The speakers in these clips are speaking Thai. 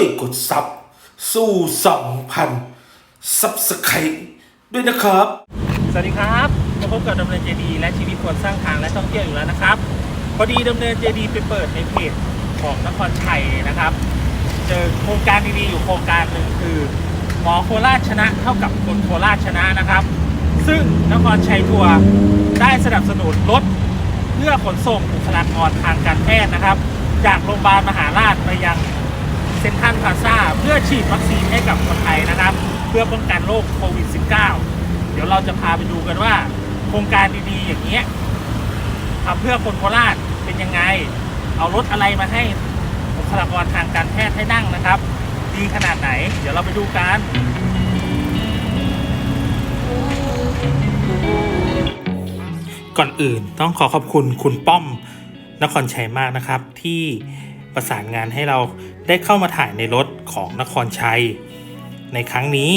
วยกดซับสู่สองพันซับสไครด้วยนะครับ สวัสดีครับมาพบกับดำเนินเจดีและชีวิตคนสร้างทางและท่องเที่ยวอยู่แล้วนะครับ พอดีดำเนินเจดีไปเปิดในเพจของนครชัยนะครับ เจอโครงการดีๆอยู่โครงการหนึ่งคือ หมอโคราชชนะเท่ากับคนโคราชชนะนะครับ ซึ่งนครชัยทัวร์ได้สนับสนุนรถเพื่อขนส่งบุคลากรทางการแพทย์นะครับ จากโรงพยาบาลมหาราชไปยัง เซ็นทรัลพลาซาเพื่อฉีดวัคซีนให้กับคนไทยนะครับ เพื่อป้องกันโรคโควิด -19 เดี๋ยวเราจะพาไปดูกันว่า โครงการดีๆ อย่างเงี้ยทำเพื่อคนโคราชเป็นยังไง เอารถอะไรมาให้บุคลากรทางการแพทย์ให้นั่งนะครับ ดีขนาดไหน เดี๋ยวเราไปดูกันก่อนอื่นต้องขอขอบคุณคุณป้อมนครชัยมากนะครับ ที่ประสานงานให้เรา ได้เข้ามาถ่ายในรถของนครชัย ในครั้งนี้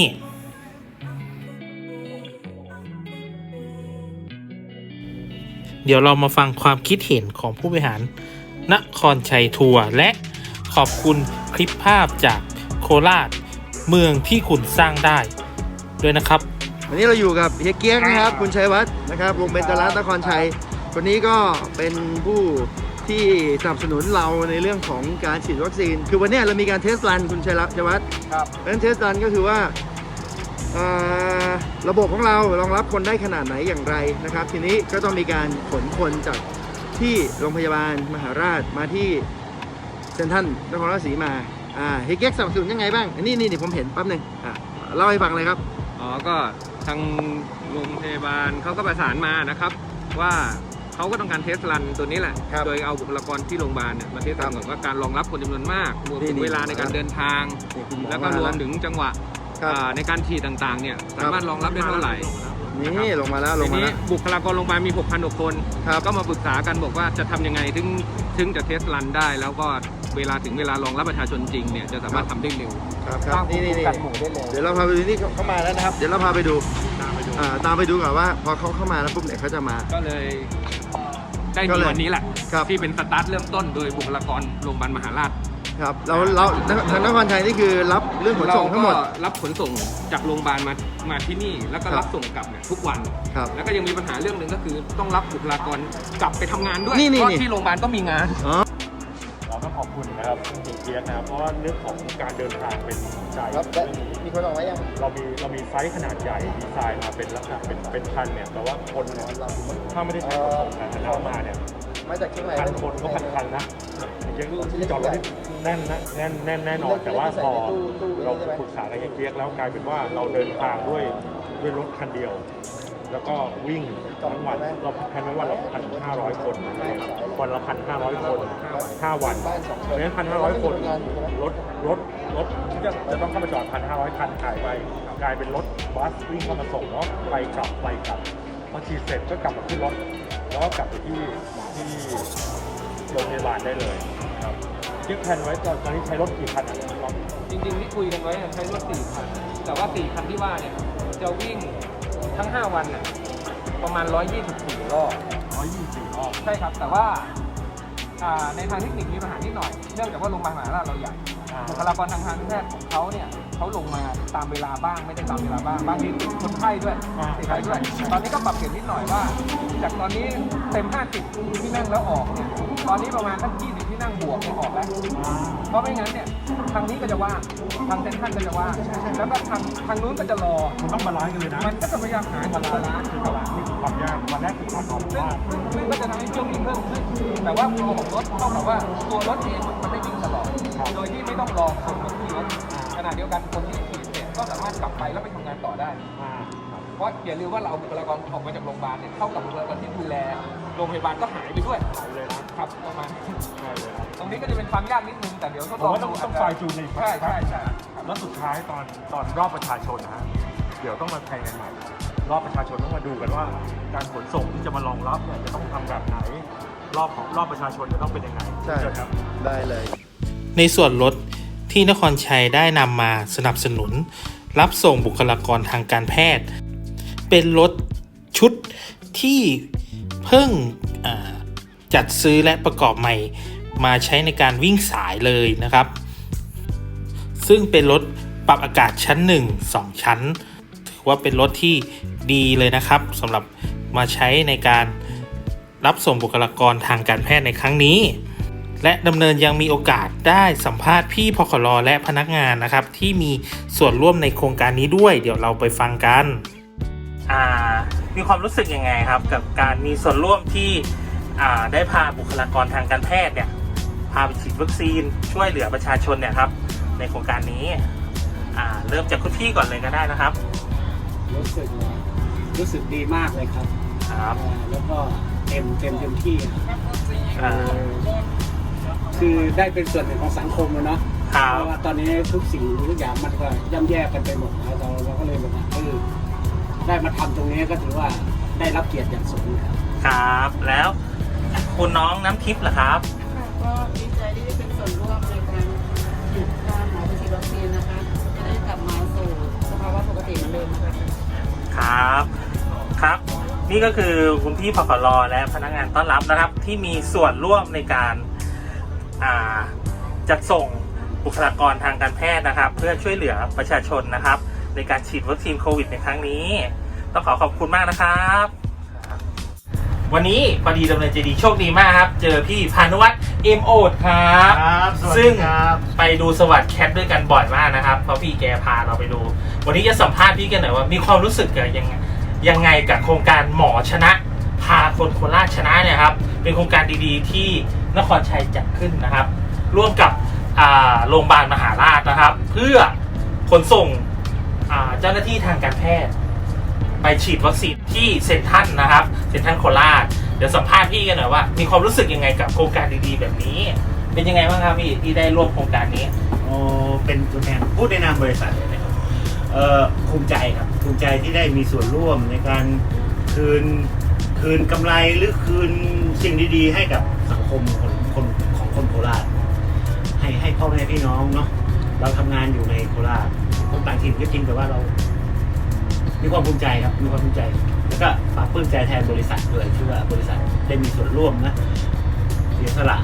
เดี๋ยวเรามาฟังความคิดเห็นของผู้บริหารนครชัยทัวร์และขอบคุณคลิปภาพจากโคราชเมืองที่คุณสร้างได้ ด้วยนะครับ วันนี้เราอยู่กับเฮียเกียกนะครับ คุณชัยวัฒน์นะครับวงเบญจรัตน์นครชัยคนนี้ก็เป็นผู้ ที่สนับสนุนเราในเรื่องของการฉีดวัคซีน คือวันเนี้ยเรามีการเทสรันคุณชัยรัตน์ชัยวัฒน์ครับเพราะฉะนั้นเทสรันก็คือว่าเอ่อระบบของเรารองรับคนได้ขนาดไหนอย่างไรนะครับ ทีนี้ก็ต้องมีการขนคนจากที่โรงพยาบาลมหาราชมาที่เซนทรันนครราชสีมาอ่าเฮียเกียกสนับสนุนยังไงบ้างอันนี้นี่นี่ผมเห็นแป๊บหนึงอะเล่าให้ฟังเลยครับอ๋อก็ทางโรงพยาบาลเขาก็ประสานมานะครับ ว่า เขาก็ต้องการเทสรันตัวนี้แหละ ครับโดยเอาบุคลากรที่โรงพยาบาลเนี่ยมาเทสรันก่อนว่าการรองรับคนจำนวนมากรวมถึงนี่ๆเวลาในการเดินทาง นี่คุณหมอแล้วก็รวมถึงจังหวะครับ อ่าในการฉีดต่างๆเนี่ยสามารถรองรับได้เท่าไหร่นี่ลงมาแล้วลทีงมานี้แล้วบุคลากรโรงพยาบาลมี 6,000กว่าคน ครับ ก็มาปรึกษากันบอกว่าจะทำยังไงถึงถึงจะเทสรันได้ แล้วก็เวลาถึงเวลารองรับประชาชนจริงเนี่ยจะสามารถทำได้เร็ว ครับครับนี่นี่นี่เดี๋ยวเราพาไปดูนี่เขาเข้ามาแล้วนะครับ เดี๋ยวเราพาไปดูอ่าตามไปดูก่อนว่า พอเขาเข้ามาแล้วปุ๊บเนี่ยเขาจะมา ก็เลย ได้ก็มีเลยวันนี้แหละ ครับ ที่เป็นสตาร์ทเริ่มต้นโดยบุคลากรโรงพยาบาลมหาราช ครับเราเราทางนครชัยนี่คือรับเรื่องขนส่งทั้งหมด เราก็รับขนส่งจากโรงพยาบาลมามาที่นี่ แล้วก็ครับรับส่งกลับเนี่ยทุกวัน ครับแล้วก็ยังมีปัญหาเรื่องหนึ่งก็คือต้องรับบุคลากรกลับไปทำงานด้วยนี่นี่เพราะนี่ ที่โรงพยาบาลก็มีงาน อ๋อ เราต้องขอบคุณนะครับคุณเกียรตินะครับ เพราะว่าเรื่องของการเดินทางเป็นใจครับ เรื่องนี้ มีคนออกมายังเรามีเรามีไซส์ขนาดใหญ่ดีไซน์มาเป็นลักษณะเป็นเป็นพันเนี่ยแต่ว่าคนเนี่ยถ้าไม่ได้ใช้ขนส่งสาธารณะมาเนี่ยมาจากเชียงใหม่พันคนก็พันคันนะเกียร์ที่จอดรถนี่แน่นนะแน่นแน่นแน่นอนแต่ว่าพอเราปรึกษากับเกียร์แล้วกลายเป็นว่าเราเดินทางด้วยด้วยรถคันเดียว แล้วก็วิ่งทั้งวันเราแพนไว้ว่าเราพันห้าร้อยคนวันละพันห้าร้อยคนห้าวันเพราะฉะนั้นพันห้าร้อยคนรถรถรถที่จะจะต้องเข้ามาจอดพันห้าร้อยคันหายไปกลายเป็นรถบัสวิ่งเข้ามาส่งเนาะไปกลับไปกลับพอฉีดเสร็จก็กลับมาขึ้นรถแล้วก็กลับไปที่ที่โรงพยาบาลได้เลยครับยึดแผนไว้ตอนตอนนี้ใช้รถกี่คันอะลองจริงๆที่คุยกันไว้ใช้รถสี่คันแต่ว่าสี่คันที่ว่าเนี่ยจะวิ่ง ทั้ง 5 วันน่ะประมาณ 124 รอบร้อยยี่สิบสี่รอบ ใช่ครับ แต่ว่าอ่าในทางเทคนิคมีปัญหานิดหน่อย เนื่องจากว่าโรงพยาบาลมหาราชเราใหญ่บุคลากรทางการแพทย์ของเขาเนี่ยเขาลงมาตามเวลาบ้างไม่ได้ตามเวลาบ้าง บางทีติดคนไข้ด้วยอ่า ติดใครด้วย ตอนนี้ก็ปรับเปลี่ยนนิดหน่อยว่า จากตอนนี้เต็ม 50 ที่นั่งแล้วออกเนี่ย ตอนนี้ประมาณสัก20 ที่นั่งบวกเนี่ยออกแล้ว เพราะไม่งั้นเนี่ย ทางนี้ก็จะว่างทางเซนทรันก็จะว่างแล้วก็ทางทางนู้นก็จะรอ มันต้องบาลานซ์กันเลยนะมันก็จะพยายามหาบาจุดลานบาลานซ์ซ์คือบาลานซ์นี่คือความยากวันแรกคือความอ่อนซึ่งว่าซึ่งซึ่งก็จะทำให้เที่ยววิ่งเพิ่มขึ้น แต่ว่าตัวของรถเท่ากับว่าตัวรถเองมันได้วิ่งตลอด โดยที่ไม่ต้องรอคนมาขึ้นรถขณะเดียวกันคนที่ฉีดเนี่ยก็สามารถกลับไปแล้วไปทำงานต่อได้อ่าครับเพราะอย่าลืมว่าเราเอาบุคลากรออกมาจากโรงพยาบาลเนี่ยเท่ากับบุคลากรที่ดูแล โรงพยาบาลก็หายไปด้วยหายเลยนะครับประมาณใช่เลยครับตรงนี้ก็จะเป็นความยากนิดนึงแต่เดี๋ยวทดผลมองว่าต้องดูต้องไฟล์จูนในอีกใช่ใช่ใช่แล้วสุดท้ายตอนตอนรอบประชาชนนะฮะเดี๋ยวต้องมาแข่งกันใหม่รอบประชาชนต้องมาดูกันว่า การขนส่งที่จะมารองรับเนี่ยจะต้องทำแบบไหน รอบของรอบประชาชนจะต้องเป็นยังไงใช่เชิญครับ ได้เลย ในส่วนลดที่นครชัยได้นำมาสนับสนุน รับส่งบุคลากรทางการแพทย์ เป็นรถชุดที่ เพิ่งจัดซื้อและประกอบใหม่มาใช้ในการวิ่งสายเลยนะครับ ซึ่งเป็นรถปรับอากาศชั้น 1 2 ชั้น ถือว่าเป็นรถที่ดีเลยนะครับสำหรับมาใช้ในการรับส่งบุคลากรทางการแพทย์ในครั้งนี้ และดำเนินยังมีโอกาสได้สัมภาษณ์พี่พคลและพนักงานนะครับ ที่มีส่วนร่วมในโครงการนี้ด้วย เดี๋ยวเราไปฟังกันอ่า มีความรู้สึกยังไงครับ กับการมีส่วนร่วมที่อ่าได้พาบุคลากรทางการแพทย์เนี่ยพาไปฉีดวัคซีนช่วยเหลือประชาชนเนี่ยครับ ในโครงการนี้อ่าเริ่มจากคุณพี่ก่อนเลยก็ได้นะครับ รู้สึกรู้สึกดีมากเลยครับครับอ่าแล้วก็เต็มเต็มเต็มที่ครับอ่าคือได้เป็นส่วนหนึ่งของสังคมแล้วเนาะครัเพบราะว่าตอนนี้ทุกสิ่งทุกอย่างมันก็ย่ำแย่กันไปหมดแล้วเราเราก็เลยแบบว่าเออ ได้มาทำตรงนี้ก็ถือว่าได้รับเกียรติอย่างสูงครับ ครับ แล้วคุณน้องน้ำทิพย์เหรอครับ ค่ะก็ดีใจที่ได้เป็นส่วนร่วมในการฉีดพาหมอไปฉีดวัคซีนนะคะจะได้กลับมาสู่สภาวะปกติเหมือนเดิมนะคะ ครับ ครับ นี่ก็คือคุณพี่พคลและพนักงานต้อนรับนะครับ ที่มีส่วนร่วมในการอ่าจัดส่งบุคลากรทางการแพทย์นะครับ เพื่อช่วยเหลือประชาชนนะครับ ในการฉีดวัคซีนโควิดในครั้งนี้ ต้องขอขอบคุณมากนะครับ วันนี้พอดีดำเนินเจดีโชคดีมากครับ เจอพี่พานุวัฒน์เอ็มโอดครับ ครับสวัสซึ่ดีงครับไปดูสวัสดแคทด้วยกันบ่อยมากนะครับ เพราะพี่แกพาเราไปดู วันนี้จะสัมภาษณ์พี่กันหน่อยว่ามีความรู้สึกกับยังไงยังไงกับโครงการหมอชนะ พาคนโคราชชนะเนี่ยครับ เป็นโครงการดีๆ ที่นครชัยจัดขึ้นนะครับ ร่วมกับอ่าโรงพยาบาลมหาราชนะครับ เพื่อขนส่ง อ่าเจ้าหน้าที่ทางการแพทย์ ไปฉีดวัคซีนที่เซ็นทรัลนะครับเซ็นทรัลโคราชเดี๋ยวสัมภาษณ์พี่กันหน่อยว่า มีความรู้สึกยังไงกับโครงการดีๆ แบบนี้ เป็นยังไงบ้างครับพี่ที่ได้ร่วมโครงการนี้โอ้เป็นตัวแทนพูดในนามบริษัทเลยนะครับเอ่อภูมิใจครับภูมิใจที่ได้มีส่วนร่วมในการคืนคืนกำไรหรือคืนสิ่งดีๆ ให้กับสังคมคนคนของคนโคราชให้ให้พ่อแม่พี่น้องเนาะ เราทำงานอยู่ในโคราชคนต่างถิ่นก็จริงแต่ว่าเรา มีความภูมิใจครับ มีความภูมิใจ แล้วก็ปลาบปลื้มใจแทนบริษัทด้วยที่ว่าบริษัทได้มีส่วนร่วมนะเสียสละ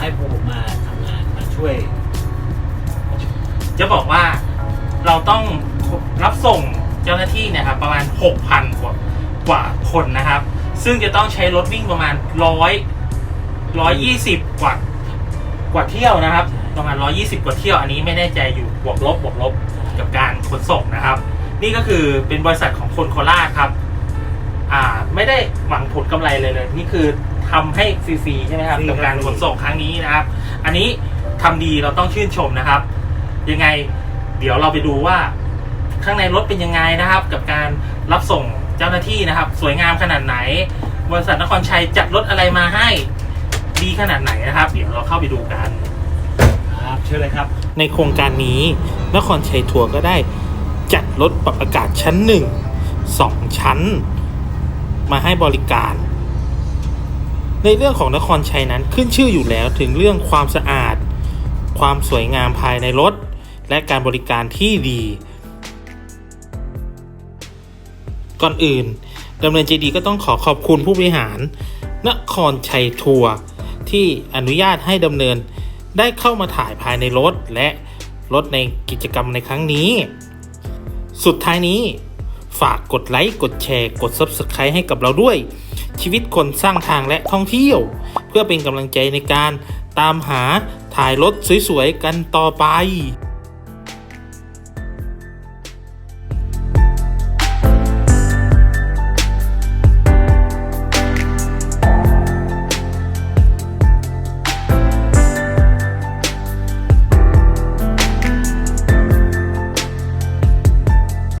ให้พวกผมมาทำงานมาช่วย จะบอกว่าเราต้องรับส่งเจ้าหน้าที่เนะครับประมาณ 6,000 กว่ากว่าคนนะครับ ซึ่งจะต้องใช้รถวิ่งประมาณร้อยร้อยยี่สิบกว่ากว่าเที่ยวนะครับ ประมาณ 120 กว่าเที่ยวอันนี้ไม่แน่ใจอยู่บวกลบบวกลบกับการขนส่งนะครับ นี่ก็คือเป็นบริษัทของคนโคราชครับอ่าไม่ได้หวังผลกำไรเลยเลย นี่คือทำให้ฟรีๆใช่ไหมครับฟรีครักับบการขนส่งครั้งนี้นะครับ อันนี้ทำดีเราต้องชื่นชมนะครับ ยังไงเดี๋ยวเราไปดูว่าข้างในรถเป็นยังไงนะครับ กับการรับส่งเจ้าหน้าที่นะครับ สวยงามขนาดไหน บริษัทนครชัยจัดรถอะไรมาให้ดีขนาดไหนนะครับ เดี๋ยวเราเข้าไปดูกันครับ เชิญเลยครับ ในโครงการนี้นครชัยทัวร์ก็ได้จัดรถปรับอากาศชั้น1 2ชั้น มาให้บริการ ในเรื่องของนครชัยนั้นขึ้นชื่ออยู่แล้วถึงเรื่องความสะอาด ความสวยงามภายในรถ และการบริการที่ดี ก่อนอื่นดำเนินเจดีก็ต้องขอขอบคุณผู้บริหาร นครชัยทัวร์ที่อนุญาตให้ดำเนิน ได้เข้ามาถ่ายภายในรถและรถในกิจกรรมในครั้งนี้ สุดท้ายนี้ฝากกดไลค์ กดแชร์ กด Subscribe ให้กับเราด้วย ชีวิตคนสร้างทางและท่องเที่ยว เพื่อเป็นกำลังใจในการตามหาถ่ายรถสวยๆ กันต่อไป